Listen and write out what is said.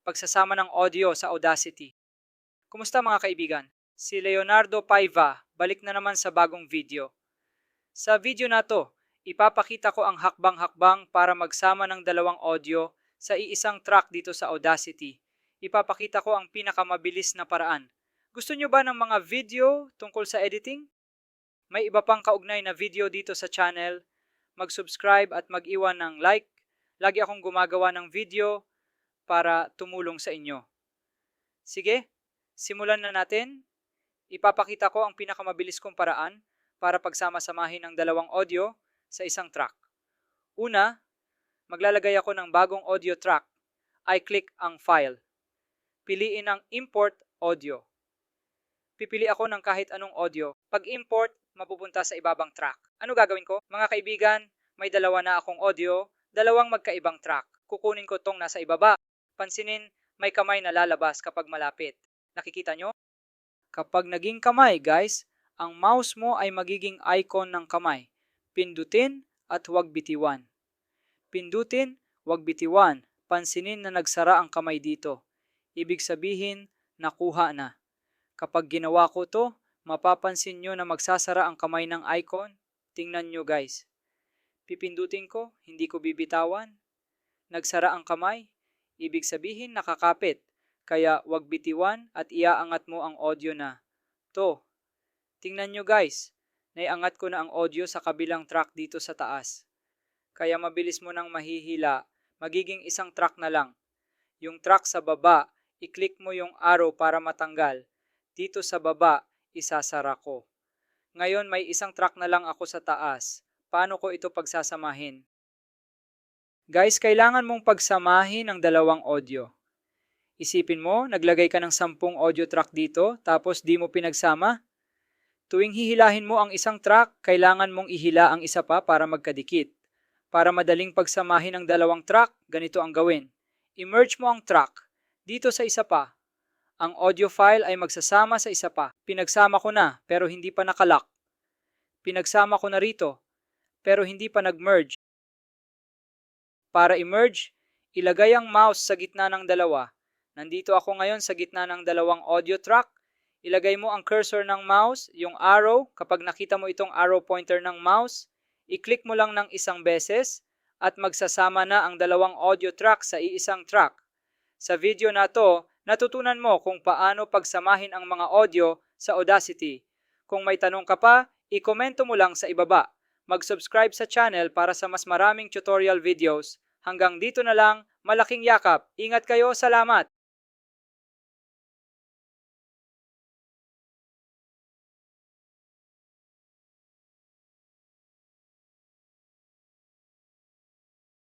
pagsasama ng audio sa Audacity. Kumusta mga kaibigan? Si Leonardo Paiva, balik na naman sa bagong video. Sa video na to, ipapakita ko ang hakbang-hakbang para magsama ng dalawang audio sa iisang track dito sa Audacity. Ipapakita ko ang pinakamabilis na paraan. Gusto nyo ba ng mga video tungkol sa editing? May iba pang kaugnay na video dito sa channel. Mag-subscribe at mag-iwan ng like. Lagi akong gumagawa ng video para tumulong sa inyo. Sige, simulan na natin. Ipapakita ko ang pinakamabilis kong paraan para pagsama-samahin ang dalawang audio sa isang track. Una, maglalagay ako ng bagong audio track. I-click ang file. Piliin ang import audio. Pipili ako ng kahit anong audio. Pag import, mapupunta sa ibabang track. Ano gagawin ko? Mga kaibigan, may dalawa na akong audio, dalawang magkaibang track. Kukunin ko tong nasa ibaba. Pansinin, may kamay na lalabas kapag malapit. Nakikita nyo? Kapag naging kamay, guys, ang mouse mo ay magiging icon ng kamay. Pindutin at huwag bitiwan. Pindutin, huwag bitiwan. Pansinin na nagsara ang kamay dito. Ibig sabihin, nakuha na. Kapag ginawa ko to, mapapansin nyo na magsasara ang kamay ng icon. Tingnan nyo guys. Pipindutin ko, hindi ko bibitawan. Nagsara ang kamay, ibig sabihin nakakapit. Kaya wag bitiwan at iaangat mo ang audio na. To. Tingnan nyo guys, naiangat ko na ang audio sa kabilang track dito sa taas. Kaya mabilis mo nang mahihila, magiging isang track na lang. Yung track sa baba, i-click mo yung arrow para matanggal. Dito sa baba, isasara ko. Ngayon may isang track na lang ako sa taas. Paano ko ito pagsasamahin? Guys, kailangan mong pagsamahin ang dalawang audio. Isipin mo, naglagay ka ng sampung audio track dito, tapos di mo pinagsama? Tuwing hihilahin mo ang isang track, kailangan mong ihila ang isa pa para magkadikit. Para madaling pagsamahin ang dalawang track, ganito ang gawin. I-merge mo ang track dito sa isa pa. Ang audio file ay magsasama sa isa pa. Pinagsama ko na pero hindi pa nakalock. Pinagsama ko na rito pero hindi pa nag-merge. Para i-merge, ilagay ang mouse sa gitna ng dalawa. Nandito ako ngayon sa gitna ng dalawang audio track. Ilagay mo ang cursor ng mouse, yung arrow. Kapag nakita mo itong arrow pointer ng mouse, i-click mo lang ng isang beses at magsasama na ang dalawang audio track sa iisang track. Sa video na to, natutunan mo kung paano pagsamahin ang mga audio sa Audacity. Kung may tanong ka pa, i-komento mo lang sa ibaba. Mag-subscribe sa channel para sa mas maraming tutorial videos. Hanggang dito na lang, malaking yakap. Ingat kayo, salamat!